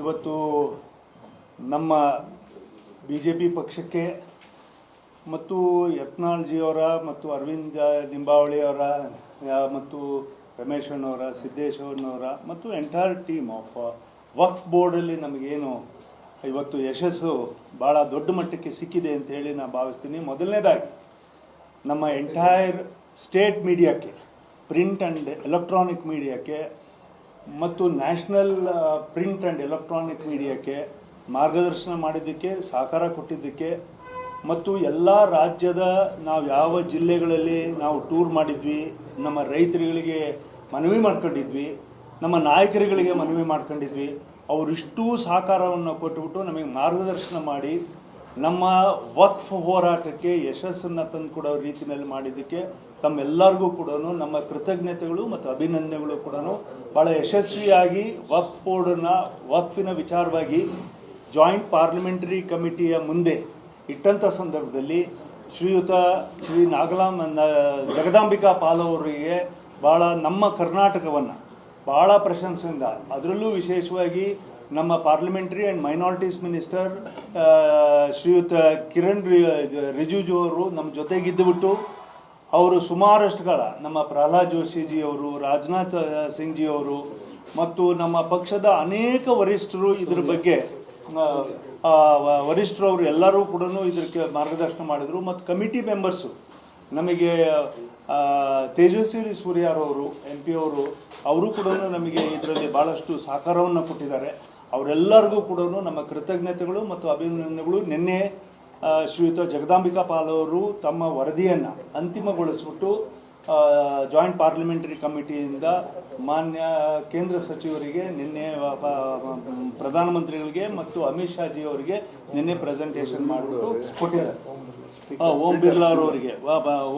ಇವತ್ತು ನಮ್ಮ B J P ಪಕ್ಷಕ್ಕೆ ಮತ್ತು ಯತ್ನಾಳ್ಜಿಯವರ ಮತ್ತು ಅರವಿಂದ ನಿಂಬಾವಳಿಯವರ ಅವರ ಮತ್ತು ರಮೇಶ್ ಅಣ್ಣವರ, ಸಿದ್ದೇಶ್ ಅಣ್ಣವರ ಮತ್ತು ಎಂಟೈರ್ ಟೀಮ್ ಆಫ್ ವಕ್ಫ್ ಬೋರ್ಡಲ್ಲಿ ನಮಗೇನು ಇವತ್ತು ಯಶಸ್ಸು ಭಾಳ ದೊಡ್ಡ ಮಟ್ಟಕ್ಕೆ ಸಿಕ್ಕಿದೆ ಅಂತ ಹೇಳಿ ನಾನು ಭಾವಿಸ್ತೀನಿ. ಮೊದಲನೇದಾಗಿ, ನಮ್ಮ ಎಂಟೈರ್ ಸ್ಟೇಟ್ ಮೀಡಿಯಾಕ್ಕೆ ಪ್ರಿಂಟ್ ಆ್ಯಂಡ್ ಎಲೆಕ್ಟ್ರಾನಿಕ್ ಮೀಡಿಯಾಕ್ಕೆ ಮತ್ತು ನ್ಯಾಷನಲ್ ಪ್ರಿಂಟ್ ಆ್ಯಂಡ್ ಎಲೆಕ್ಟ್ರಾನಿಕ್ ಮೀಡಿಯಾಕ್ಕೆ ಮಾರ್ಗದರ್ಶನ ಮಾಡಿದ್ದಕ್ಕೆ, ಸಹಕಾರ ಕೊಟ್ಟಿದ್ದಕ್ಕೆ ಮತ್ತು ಎಲ್ಲ ರಾಜ್ಯದ ನಾವು ಯಾವ ಜಿಲ್ಲೆಗಳಲ್ಲಿ ನಾವು ಟೂರ್ ಮಾಡಿದ್ವಿ, ನಮ್ಮ ರೈತರುಗಳಿಗೆ ಮನವಿ ಮಾಡ್ಕೊಂಡಿದ್ವಿ, ನಮ್ಮ ನಾಯಕರುಗಳಿಗೆ ಮನವಿ ಮಾಡ್ಕೊಂಡಿದ್ವಿ ಅವರಿಷ್ಟೂ ಸಹಕಾರವನ್ನು ಕೊಟ್ಟುಬಿಟ್ಟು ನಮಗೆ ಮಾರ್ಗದರ್ಶನ ಮಾಡಿ ನಮ್ಮ ವಕ್ಫ್ ಹೋರಾಟಕ್ಕೆ ಯಶಸ್ಸನ್ನು ತಂದುಕೊಡೋ ರೀತಿಯಲ್ಲಿ ಮಾಡಿದ್ದಕ್ಕೆ ತಮ್ಮೆಲ್ಲರಿಗೂ ಕೂಡ ನಮ್ಮ ಕೃತಜ್ಞತೆಗಳು ಮತ್ತು ಅಭಿನಂದನೆಗಳು ಕೂಡ ಭಾಳ ಯಶಸ್ವಿಯಾಗಿ ವಕ್ಫ್ ಬೋರ್ಡನ್ನ ವಕ್ಫಿನ ವಿಚಾರವಾಗಿ ಜಾಯಿಂಟ್ ಪಾರ್ಲಿಮೆಂಟರಿ ಕಮಿಟಿಯ ಮುಂದೆ ಇಟ್ಟಂಥ ಸಂದರ್ಭದಲ್ಲಿ ಶ್ರೀಯುತ ಶ್ರೀ ನಾಗಲಾಮ್ ಜಗದಾಂಬಿಕಾ ಪಾಲ್ ಅವರಿಗೆ ಭಾಳ ನಮ್ಮ ಕರ್ನಾಟಕವನ್ನು ಭಾಳ ಪ್ರಶಂಸೆಯಿಂದ, ಅದರಲ್ಲೂ ವಿಶೇಷವಾಗಿ ನಮ್ಮ ಪಾರ್ಲಿಮೆಂಟ್ರಿ ಆ್ಯಂಡ್ ಮೈನಾರಿಟೀಸ್ ಮಿನಿಸ್ಟರ್ ಶ್ರೀಯುತ ಕಿರಣ್ ರಿ- ರಿಜಿಜು ಅವರು ನಮ್ಮ ಜೊತೆಗಿದ್ದುಬಿಟ್ಟು ಅವರು ಸುಮಾರಷ್ಟುಗಳ ಕಾಲ ನಮ್ಮ ಪ್ರಹ್ಲಾದ್ ಜೋಶಿಜಿ ಅವರು ರಾಜನಾಥ್ ಸಿಂಗ್ ಜಿ ಅವರು ಮತ್ತು ನಮ್ಮ ಪಕ್ಷದ ಅನೇಕ ವರಿಷ್ಠರು ಇದ್ರ ಬಗ್ಗೆ ವರಿಷ್ಠರು ಅವರು ಎಲ್ಲರೂ ಕೂಡ ಇದಕ್ಕೆ ಮಾರ್ಗದರ್ಶನ ಮಾಡಿದರು ಮತ್ತು ಕಮಿಟಿ ಮೆಂಬರ್ಸು ನಮಗೆ ತೇಜಸ್ವಿ ಸೂರ್ಯಾರವರು ಎಂ ಪಿ ಅವರು ಅವರು ಕೂಡ ನಮಗೆ ಇದರಲ್ಲಿ ಭಾಳಷ್ಟು ಸಹಕಾರವನ್ನು ಕೊಟ್ಟಿದ್ದಾರೆ. ಅವರೆಲ್ಲರಿಗೂ ಕೂಡ ನಮ್ಮ ಕೃತಜ್ಞತೆಗಳು ಮತ್ತು ಅಭಿನಂದನೆಗಳು. ನಿನ್ನೆ ಶ್ರೀಯುತ ಜಗದಾಂಬಿಕಾ ಪಾಲ್ ಅವರು ತಮ್ಮ ವರದಿಯನ್ನು ಅಂತಿಮಗೊಳಿಸ್ಬಿಟ್ಟು ಜಾಯಿಂಟ್ ಪಾರ್ಲಿಮೆಂಟರಿ ಕಮಿಟಿಯಿಂದ ಮಾನ್ಯ ಕೇಂದ್ರ ಸಚಿವರಿಗೆ, ನಿನ್ನೆ ಪ್ರಧಾನಮಂತ್ರಿಗಳಿಗೆ ಮತ್ತು ಅಮಿತ್ ಶಾ ಜಿ ಅವರಿಗೆ ನಿನ್ನೆ ಪ್ರೆಸೆಂಟೇಷನ್ ಮಾಡಿಬಿಟ್ಟು ಕೊಟ್ಟಿದ್ದಾರೆ ಓಂ ಬಿರ್ಲಾ ಅವರಿಗೆ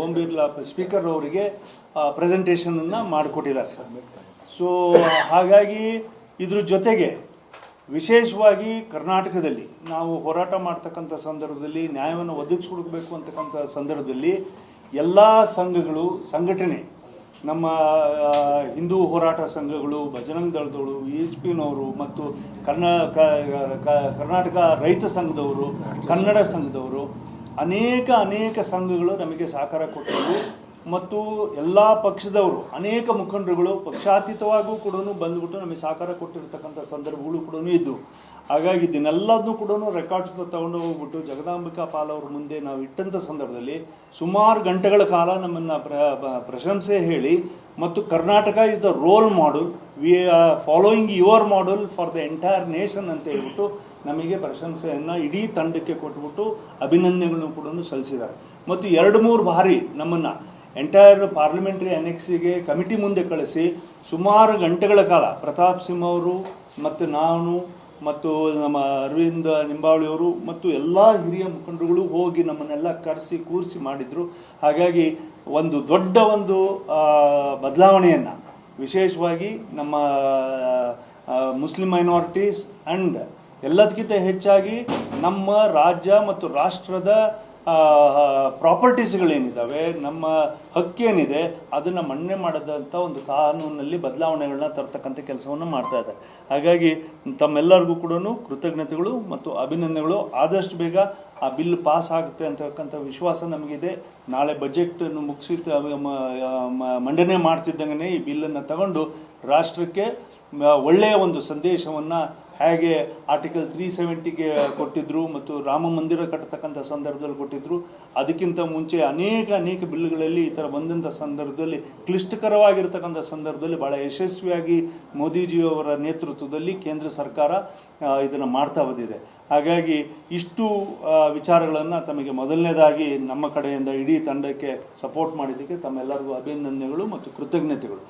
ಓಂ ಬಿರ್ಲಾ ಸ್ಪೀಕರ್ ಅವರಿಗೆ ಪ್ರೆಸೆಂಟೇಷನ್ ಅನ್ನ ಮಾಡಿಕೊಟ್ಟಿದ್ದಾರೆ. ಸೊ ಹಾಗಾಗಿ ಇದ್ರ ಜೊತೆಗೆ ವಿಶೇಷವಾಗಿ ಕರ್ನಾಟಕದಲ್ಲಿ ನಾವು ಹೋರಾಟ ಮಾಡ್ತಕ್ಕಂಥ ಸಂದರ್ಭದಲ್ಲಿ ನ್ಯಾಯವನ್ನು ಒದಗಿಸ್ಕೊಡ್ಬೇಕು ಅಂತಕ್ಕಂಥ ಸಂದರ್ಭದಲ್ಲಿ ಎಲ್ಲ ಸಂಘಗಳು, ಸಂಘಟನೆ, ನಮ್ಮ ಹಿಂದೂ ಹೋರಾಟ ಸಂಘಗಳು ಬಜರಂಗ್ ದಳದವರು ಎಚ್ ಪಿನವರು ಮತ್ತು ಕರ್ನಾ ಕರ್ನಾಟಕ ರೈತ ಸಂಘದವರು, ಕನ್ನಡ ಸಂಘದವರು, ಅನೇಕ ಅನೇಕ ಸಂಘಗಳು ನಮಗೆ ಸಹಕಾರ ಕೊಟ್ಟರು ಮತ್ತು ಎಲ್ಲ ಪಕ್ಷದವರು, ಅನೇಕ ಮುಖಂಡರುಗಳು ಪಕ್ಷಾತೀತವಾಗೂ ಕೂಡ ಬಂದ್ಬಿಟ್ಟು ನಮಗೆ ಸಹಕಾರ ಕೊಟ್ಟಿರ್ತಕ್ಕಂಥ ಸಂದರ್ಭಗಳು ಕೂಡ ಇದ್ದು ಹಾಗಾಗಿ ಇದನ್ನೆಲ್ಲದನ್ನು ಕೂಡ ರೆಕಾರ್ಡ್ಸ್ ತಗೊಂಡು ಹೋಗ್ಬಿಟ್ಟು ಜಗದಾಂಬಿಕಾ ಪಾಲ್ ಅವ್ರ ಮುಂದೆ ನಾವು ಇಟ್ಟಂಥ ಸಂದರ್ಭದಲ್ಲಿ ಸುಮಾರು ಗಂಟೆಗಳ ಕಾಲ ನಮ್ಮನ್ನು ಪ್ರ ಪ್ರಶಂಸೆ ಹೇಳಿ ಮತ್ತು Karnataka is the role model we are following your model for the entire nation ಅಂತ ಹೇಳ್ಬಿಟ್ಟು ನಮಗೆ ಪ್ರಶಂಸೆಯನ್ನು ಇಡೀ ತಂಡಕ್ಕೆ ಕೊಟ್ಬಿಟ್ಟು ಅಭಿನಂದನೆಗಳನ್ನು ಕೂಡ ಸಲ್ಲಿಸಿದ್ದಾರೆ. ಮತ್ತು ಎರಡು ಮೂರು ಬಾರಿ ನಮ್ಮನ್ನು ಎಂಟೈರ್ ಪಾರ್ಲಿಮೆಂಟರಿ ಅನೆಕ್ಸಿಗೆ ಕಮಿಟಿ ಮುಂದೆ ಕಳಿಸಿ ಸುಮಾರು ಗಂಟೆಗಳ ಕಾಲ ಪ್ರತಾಪ್ ಸಿಂಹ ಅವರು ಮತ್ತು ನಾನು ಮತ್ತು ನಮ್ಮ ಅರವಿಂದ ನಿಂಬಾವಳಿಯವರು ಮತ್ತು ಎಲ್ಲ ಹಿರಿಯ ಮುಖಂಡರುಗಳು ಹೋಗಿ ನಮ್ಮನ್ನೆಲ್ಲ ಕರೆಸಿ ಕೂರಿಸಿ ಮಾಡಿದರು. ಹಾಗಾಗಿ ಒಂದು ದೊಡ್ಡ ಒಂದು ಬದಲಾವಣೆಯನ್ನು ವಿಶೇಷವಾಗಿ ನಮ್ಮ ಮುಸ್ಲಿಂ ಮೈನಾರಿಟೀಸ್ ಆ್ಯಂಡ್ ಎಲ್ಲದಕ್ಕಿಂತ ಹೆಚ್ಚಾಗಿ ನಮ್ಮ ರಾಜ್ಯ ಮತ್ತು ರಾಷ್ಟ್ರದ ಪ್ರಾಪರ್ಟೀಸ್ಗಳೇನಿದ್ದಾವೆ ನಮ್ಮ ಹಕ್ಕೇನಿದೆ, ಅದನ್ನು ಮನ್ನಣೆ ಮಾಡದಂಥ ಒಂದು ಕಾನೂನಲ್ಲಿ ಬದಲಾವಣೆಗಳನ್ನ ತರ್ತಕ್ಕಂಥ ಕೆಲಸವನ್ನು ಮಾಡ್ತಾ ಇದ್ದಾರೆ ಹಾಗಾಗಿ ತಮ್ಮೆಲ್ಲರಿಗೂ ಕೂಡ ಕೃತಜ್ಞತೆಗಳು ಮತ್ತು ಅಭಿನಂದನೆಗಳು. ಆದಷ್ಟು ಬೇಗ ಆ ಬಿಲ್ ಪಾಸ್ ಆಗುತ್ತೆ ಅಂತಕ್ಕಂಥ ವಿಶ್ವಾಸ ನಮಗಿದೆ. ನಾಳೆ ಬಜೆಟ್ ಮುಗಿಸಿ ಮಂಡನೆ ಮಾಡ್ತಿದ್ದಂಗೆ ಈ ಬಿಲ್ಲನ್ನು ತಗೊಂಡು ರಾಷ್ಟ್ರಕ್ಕೆ ಒಳ್ಳೆಯ ಒಂದು ಸಂದೇಶವನ್ನು ಹೇಗೆ ಆರ್ಟಿಕಲ್ ತ್ರೀ ಸೆವೆಂಟಿಗೆ ಕೊಟ್ಟಿದ್ರು ಮತ್ತು ರಾಮ ಮಂದಿರ ಕಟ್ಟತಕ್ಕಂಥ ಸಂದರ್ಭದಲ್ಲಿ ಕೊಟ್ಟಿದ್ರು, ಅದಕ್ಕಿಂತ ಮುಂಚೆ ಅನೇಕ ಅನೇಕ ಬಿಲ್ಗಳಲ್ಲಿ ಈ ಥರ ಬಂದಂಥ ಸಂದರ್ಭದಲ್ಲಿ ಕ್ಲಿಷ್ಟಕರವಾಗಿರ್ತಕ್ಕಂಥ ಸಂದರ್ಭದಲ್ಲಿ ಭಾಳ ಯಶಸ್ವಿಯಾಗಿ ಮೋದಿಜಿಯವರ ನೇತೃತ್ವದಲ್ಲಿ ಕೇಂದ್ರ ಸರ್ಕಾರ ಇದನ್ನು ಮಾಡ್ತಾ ಬಂದಿದೆ. ಹಾಗಾಗಿ ಇಷ್ಟು ವಿಚಾರಗಳನ್ನು ತಮಗೆ ಮೊದಲನೇದಾಗಿ ನಮ್ಮ ಕಡೆಯಿಂದ ಇಡೀ ತಂಡಕ್ಕೆ ಸಪೋರ್ಟ್ ಮಾಡಿದ್ದಕ್ಕೆ ತಮ್ಮೆಲ್ಲರಿಗೂ ಅಭಿನಂದನೆಗಳು ಮತ್ತು ಕೃತಜ್ಞತೆಗಳು.